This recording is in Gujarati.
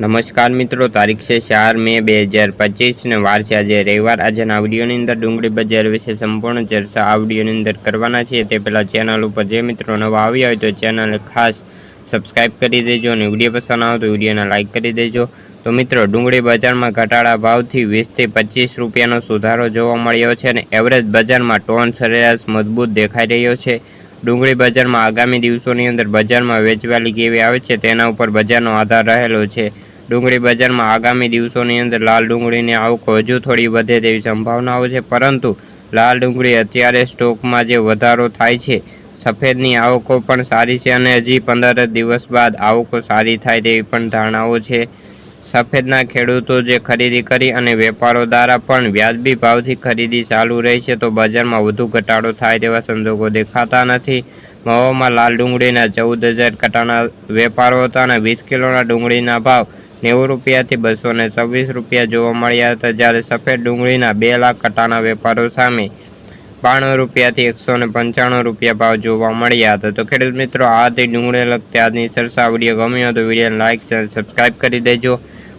નમસ્કાર મિત્રો, તારીખ છે ચાર મે બે હજાર પચીસને વાર છે આજે રવિવાર. આજના આવડીઓની અંદર ડુંગળી બજાર વિશે સંપૂર્ણ ચર્ચા આવડીઓની અંદર કરવાના છીએ. તે પહેલાં ચેનલ ઉપર જે મિત્રો નવા આવ્યા હોય તો ચેનલ ખાસ સબસ્ક્રાઈબ કરી દેજો અને વીડિયો પસંદ આવે તો વિડીયોને લાઇક કરી દેજો. તો મિત્રો, ડુંગળી બજારમાં ઘટાડા ભાવથી વીસથી પચીસ રૂપિયાનો સુધારો જોવા મળ્યો છે અને એવરેજ બજારમાં ટોન સરેરાશ મજબૂત દેખાઈ રહ્યો છે. ડુંગળી બજારમાં આગામી દિવસોની અંદર બજારમાં વેચવાલી કેવી આવે છે તેના ઉપર બજારનો આધાર રહેલો છે. ડુંગળી બજારમાં આગામી દિવસોની અંદર લાલ ડુંગળીની આવકો હજુ થોડી વધે તેવી સંભાવનાઓ છે, પરંતુ લાલ ડુંગળી અત્યારે સ્ટોકમાં જે વધારો થાય છે, સફેદની આવકો પણ સારી છે અને હજી પંદર દિવસ બાદ આવકો સારી થાય તેવી પણ ધારણાઓ છે. સફેદના ખેડૂતો જે ખરીદી કરી અને વેપારો દ્વારા પણ વ્યાજબી ભાવથી ખરીદી ચાલુ રહી છે, તો બજારમાં વધુ ઘટાડો થાય તેવા સંજોગો દેખાતા નથી. મહુવામાં લાલ ડુંગળીના ચૌદ હજાર કટાના વેપારો હતા અને વીસ કિલોના ડુંગળીના ભાવ નેવું રૂપિયાથી બસો ને છવ્વીસ રૂપિયા જોવા મળ્યા હતા, જ્યારે સફેદ ડુંગળીના બે લાખ કટાના વેપારો સામે બાણું રૂપિયાથી એકસો ને પંચાણું રૂપિયા ભાવ જોવા મળ્યા હતા. તો ખેડૂત મિત્રો, આ તે ડુંગળી લગતી આજની સરસા વીડિયો ગમ્યો તો વીડિયો લાઇક સબસ્ક્રાઈબ કરી દેજો.